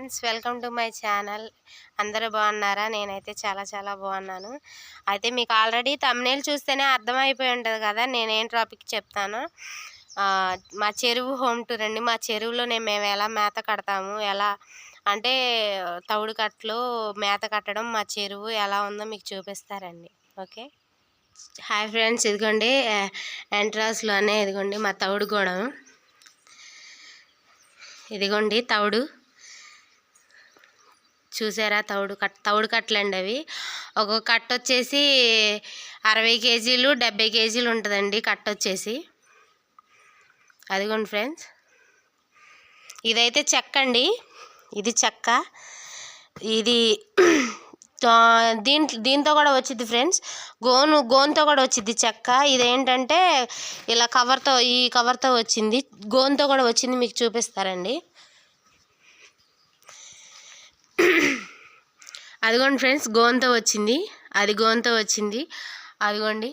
Friends welcome to my channel. అందరూ బాగున్నారా? నేనైతే చాలా చాలా బాగున్నాను. అయితే మీకు ఆల్రెడీ తమ్నేల్ చూస్తేనే అర్థమైపోయి ఉంటుంది కదా నేనేం టాపిక్ చెప్తాను. మా చెరువు హోమ్ టూర్ అండి. మా చెరువులోనే మేము ఎలా మేత కడతాము ఎలా అంటే తవుడు కట్టలు మేత కట్టడం మా చెరువు ఎలా ఉందో మీకు చూపిస్తారండి. ఓకే? హాయ్ ఫ్రెండ్స్ ఇదిగోండి. ఎంట్రన్స్లోనే ఇదిగోండి మా తవుడు గోడం ఇదిగోండి తవుడు. చూసారా? తవుడు కట్ తవుడు కట్టలండి అవి. ఒక్కొక్క కట్ట వచ్చేసి అరవై కేజీలు డెబ్బై కేజీలు ఉంటుందండి కట్ట వచ్చేసి అదిగోండి ఫ్రెండ్స్. ఇదైతే చెక్క అండి ఇది చెక్క. ఇది ఆ, దీంట్ దీంతో కూడా వచ్చింది ఫ్రెండ్స్. గోను గోన్తో కూడా వచ్చింది చెక్క. ఇదేంటంటే ఇలా కవర్తో ఈ కవర్తో వచ్చింది. గోన్తో కూడా వచ్చింది మీకు చూపిస్తారండి. అదిగోండి ఫ్రెండ్స్ గోంత వచ్చింది. అది గోంత వచ్చింది. అదిగోండి.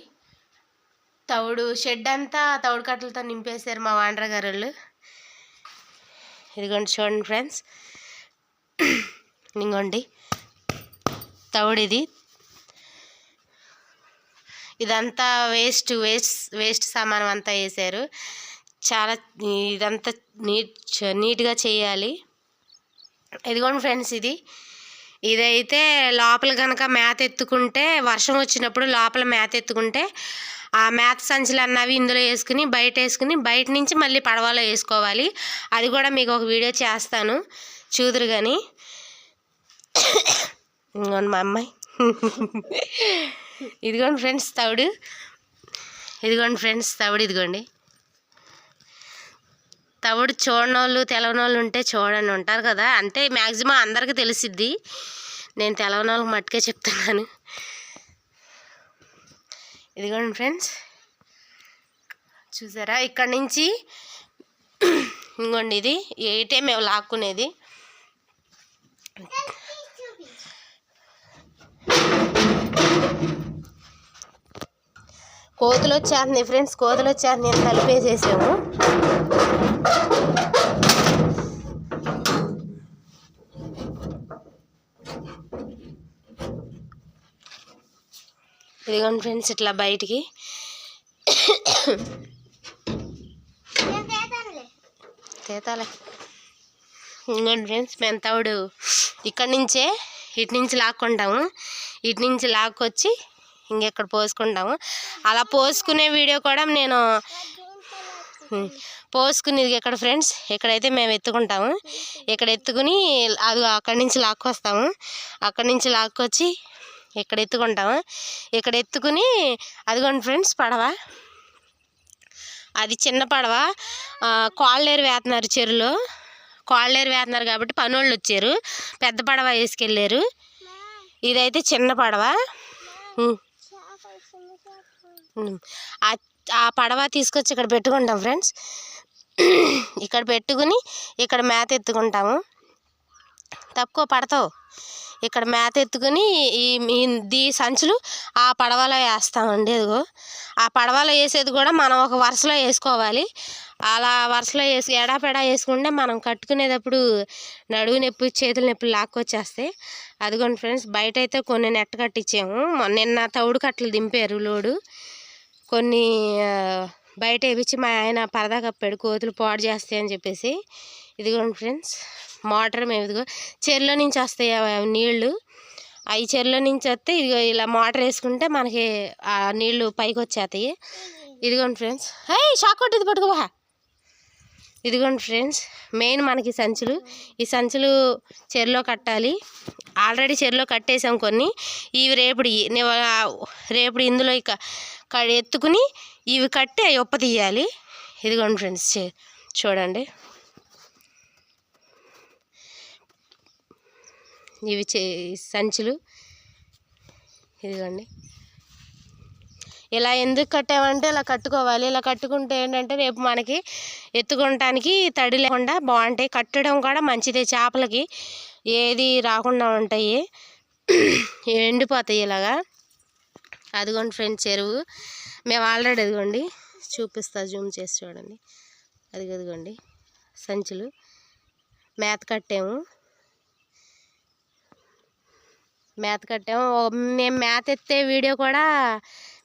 తవుడు షెడ్ అంతా తవుడు కట్టలతో నింపేశారు మా వాండ్రగారు వాళ్ళు ఇదిగోండి చూడండి ఫ్రెండ్స్. ఇంకోండి తవుడు ఇది ఇదంతా వేస్ట్ వేస్ట్ వేస్ట్ సామానం అంతా వేశారు. చాలా ఇదంతా నీట్ నీట్గా చేయాలి. ఇదిగోండి ఫ్రెండ్స్ ఇది. ఇదైతే లోపల కనుక మేత ఎత్తుకుంటే వర్షం వచ్చినప్పుడు లోపల మేత ఎత్తుకుంటే ఆ మేత సంచులు అన్నవి ఇందులో వేసుకుని బయట వేసుకుని బయట నుంచి మళ్ళీ పడవలో వేసుకోవాలి. అది కూడా మీకు ఒక వీడియో చేస్తాను. చూదురు కానీ ఇదిగోండి మా అమ్మాయి. ఇదిగోండి ఫ్రెండ్స్ తవుడు. ఇదిగోండి ఫ్రెండ్స్ తవుడు ఇదిగోండి. తవుడు చూడనోళ్ళు తెలవనోళ్ళు తెలవని వాళ్ళు ఉంటే చూడండి ఉంటారు కదా. అంటే మ్యాక్సిమం అందరికీ తెలిసిద్ది. నేను తెలవని వాళ్ళకి మట్టుకే చెప్తున్నాను. ఇదిగోండి ఫ్రెండ్స్ చూసారా? ఇక్కడ నుంచి ఇంకోండి ఇది. ఏటే మేము లాక్కునేది? కోతులు వచ్చేస్తున్నాయి ఫ్రెండ్స్ కోతులు వచ్చేస్తున్నాయి తలుపేసేసాము. ఇదిగోండి ఫ్రెండ్స్ ఇట్లా బయటికి. తేతాలే. ఇంకోండి ఫ్రెండ్స్ మేము ఇక్కడి నుంచే ఇటు నుంచి లాక్కుంటాము. ఇటు నుంచి లాక్కొచ్చి ఇంకెక్కడ పోసుకుంటాము. అలా పోసుకునే వీడియో కూడా నేను పోసుకునేది ఎక్కడ ఫ్రెండ్స్? ఇక్కడైతే మేము ఎత్తుకుంటాము ఇక్కడ ఎత్తుకుని అది అక్కడి నుంచి లాక్కొస్తాము. అక్కడి నుంచి లాక్కొచ్చి ఇక్కడ ఎత్తుకుంటాము ఇక్కడ ఎత్తుకుని అదిగోండి ఫ్రెండ్స్ పడవ. అది చిన్న పడవ. కోళ్ళేరు వేస్తున్నారు చెరువులో కోళ్ళేరు వేస్తున్నారు కాబట్టి పనోళ్ళు వచ్చారు. పెద్ద పడవ వేసుకెళ్ళారు. ఇదైతే చిన్న పడవ. ఆ- ఆ పడవ తీసుకొచ్చి ఇక్కడ పెట్టుకుంటాం ఫ్రెండ్స్. ఇక్కడ పెట్టుకుని ఇక్కడ మేత ఎత్తుకుంటాము. తక్కువ పడతావు. ఇక్కడ మేత ఎత్తుకుని ఈ దీ సంచులు ఆ పడవలో వేస్తామండి అదిగో ఆ పడవలో వేసేది కూడా మనం ఒక వరుసలో వేసుకోవాలి. అలా వరుసలో వేసి ఎడాపెడా వేసుకుంటే మనం కట్టుకునేటప్పుడు నడువు నొప్పి చేతుల నొప్పులు లాక్కొచ్చేస్తాయి అదిగోండి ఫ్రెండ్స్ బయట అయితే కొన్ని నెట్ కట్టించాము నిన్న తవుడు కట్టలు దింపారు లోడు. కొన్ని బయట వేపించి మా ఆయన పరదా కప్పాడు కోతులు పాడు చేస్తాయి అని చెప్పేసి. ఇదిగోండి ఫ్రెండ్స్ మోటార్ మేము ఇదిగో చెరులో నుంచి వస్తాయి ఆ నీళ్ళు అవి చెరులో నుంచి వస్తే ఇదిగో ఇలా మోటార్ వేసుకుంటే మనకి ఆ నీళ్ళు పైకి వచ్చేస్తాయి. ఇదిగోండి ఫ్రెండ్స్ హే షాక్ కొట్టింది పట్టుకోవా ఇదిగోండి ఫ్రెండ్స్ మెయిన్ మనకి సంచులు. ఈ సంచులు చెరులో కట్టాలి. ఆల్రెడీ చెరులో కట్టేసాం కొన్ని. ఇవి రేపుడు రేపుడు ఇందులో ఇక క- ఎత్తుకుని ఇవి కట్టి అవి ఉప్ప తీయాలి. ఇదిగోండి ఫ్రెండ్స్ చే- చూడండి. ఇవి చే సంచులు. ఇదిగోండి. ఇలా ఎందుకు కట్టామంటే ఇలా కట్టుకోవాలి. ఇలా కట్టుకుంటే ఏంటంటే రేపు మనకి ఎత్తుకోవటానికి తడి లేకుండా బాగుంటాయి కట్టడం కూడా మంచిదే. చేపలకి ఏది రాకుండా ఉంటాయి. ఎండిపోతాయి ఇలాగా. అదిగోండి ఫ్రెండ్స్ చెరువు. మేము ఆల్రెడీ అదిగోండి చూపిస్తా జూమ్ చేసి చూడండి. అది అదిగోండి. సంచులు. మేత కట్టాము. మేత కట్టాము. మేము మేత ఎత్తే వీడియో కూడా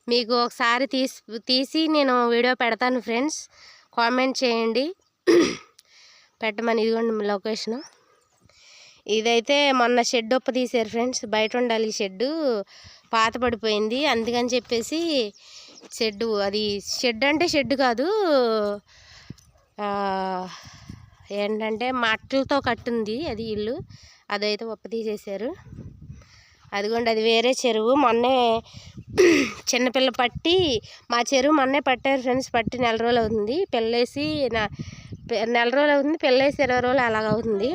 మీకు ఒకసారి తీసి తీసి నేను వీడియో పెడతాను ఫ్రెండ్స్. కామెంట్ చేయండి. పెట్టమని ఇదిగోండి లొకేషను. ఇదైతే మొన్న షెడ్ ఉప్ప తీశారు ఫ్రెండ్స్. బయట ఉండాలి షెడ్డు. పాత పడిపోయింది. అందుకని చెప్పేసి షెడ్డు అది షెడ్ అంటే షెడ్ కాదు. ఏంటంటే మట్టలతో కట్టుంది అది ఇల్లు. అదైతే ఉప్ప తీసేశారు. అదిగోండి అది వేరే చెరువు. మొన్నే చిన్నపిల్ల పట్టి మా చెరువు మొన్నే పట్టారు ఫ్రెండ్స్ పట్టి నెల రోజులు అవుతుంది. పెళ్ళేసి నెల రోజులు అవుతుంది పెళ్ళేసి ఇరవై రోజులు అలాగ అవుతుంది.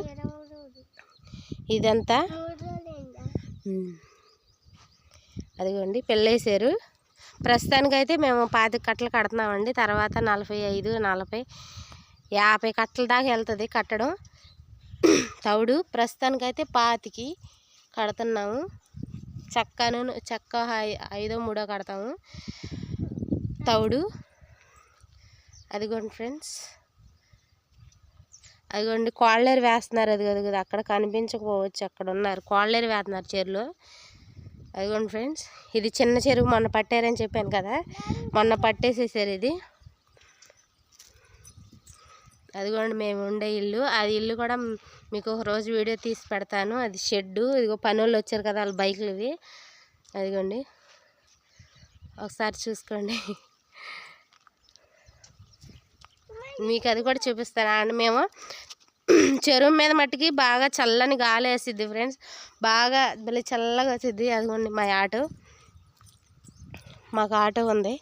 ఇదంతా. అదిగోండి పెళ్ళేసారు ప్రస్తుతానికైతే మేము పాతిక కట్టలు కడుతున్నామండి. తర్వాత నలభై ఐదు నలభై యాభై కట్టల దాకా వెళ్తుంది కట్టడం. తౌడు ప్రస్తుతానికైతే పాతికి కడుతున్నాము. చక్కను చెక్క ఐదో మూడో కడతాము. తౌడు. అదిగోండి ఫ్రెండ్స్. అదిగోండి కోళ్ళేరు వేస్తున్నారు. అది కదా కదా అక్కడ కనిపించకపోవచ్చు. అక్కడ ఉన్నారు. కోళ్ళేరు వేస్తున్నారు చెరువులో అదిగోండి ఫ్రెండ్స్. ఇది చిన్న చెరువు మొన్న పట్టారని చెప్పాను కదా. మొన్న పట్టేసేసారు ఇది. అదిగోండి మేము ఉండే ఇల్లు. అది ఇల్లు కూడా మీకు ఒక రోజు వీడియో తీసి పెడతాను. అది షెడ్డు. ఇదిగో పనులు వచ్చారు కదా వాళ్ళ బైకులు ఇవి అదిగోండి. ఒకసారి చూసుకోండి. మీకు అది కూడా చూపిస్తాను. అండ్ మేము చెరువు మీద మట్టికి బాగా చల్లని గాలి వేసిద్ది ఫ్రెండ్స్. బాగా భలే చల్లగా వచ్చింది అదిగోండి మా ఆటో. మాకు ఆటో ఉంది.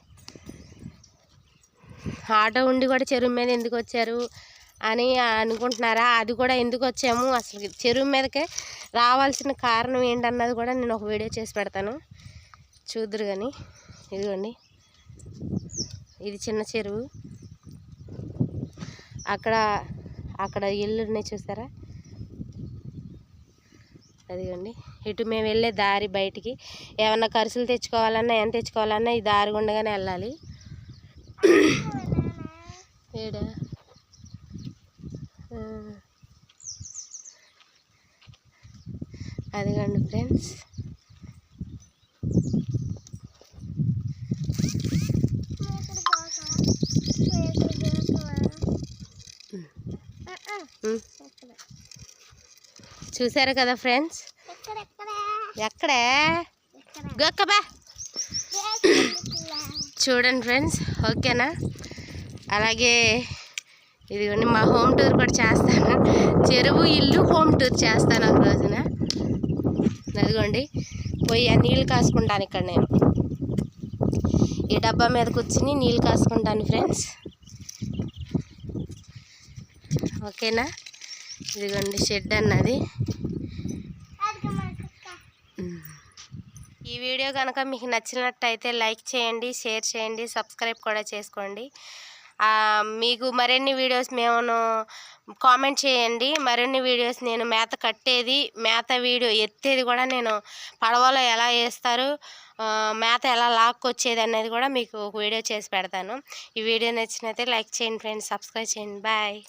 ఆటో ఉండి కూడా చెరువు మీద ఎందుకు వచ్చారు? అని అనుకుంటున్నారా? అది కూడా ఎందుకు వచ్చాము? అసలు చెరువు మీదకే రావాల్సిన కారణం ఏంటన్నది కూడా నేను ఒక వీడియో చేసి పెడతాను. చూద్దరు కానీ ఇదిగోండి. ఇది చిన్న చెరువు. అక్కడ అక్కడ ఇల్లు ఉన్నాయి చూసారా? అదిగోండి. ఇటు మేము వెళ్ళే దారి బయటికి. ఏమన్నా ఖర్చులు తెచ్చుకోవాలన్నా ఎంత తెచ్చుకోవాలన్నా ఈ దారి గుండగానే వెళ్ళాలి. ఏడా? అదిగోండి ఫ్రెండ్స్. చూసారు కదా ఫ్రెండ్స్? ఎక్కడే? గొక్కబా చూడండి ఫ్రెండ్స్ ఓకేనా? అలాగే ఇదిగోండి మా హోమ్ టూర్ కూడా చేస్తాను. చెరువు ఇల్లు హోమ్ టూర్ చేస్తాను ఒక రోజున. అదిగోండి పోయి ఆ నీళ్ళు కాసుకుంటాను ఇక్కడ నేను. ఈ డబ్బా మీద కూర్చుని నీళ్ళు కాసుకుంటాను ఫ్రెండ్స్. ఓకేనా? ఇదిగోండి షెడ్ అన్నది. ఈ వీడియో కనుక మీకు నచ్చినట్టయితే లైక్ చేయండి షేర్ చేయండి సబ్స్క్రైబ్ కూడా చేసుకోండి. మీకు మరిన్ని వీడియోస్ మేము కామెంట్ చేయండి. మరిన్ని వీడియోస్ నేను మేత కట్టేది మేత వీడియో ఎత్తేది కూడా నేను పడవలో ఎలా వేస్తారు మేత ఎలా లాక్కొచ్చేది అనేది కూడా మీకు ఒక వీడియో చేసి పెడతాను. ఈ వీడియో నచ్చినైతే లైక్ చేయండి ఫ్రెండ్స్ సబ్స్క్రైబ్ చేయండి. బాయ్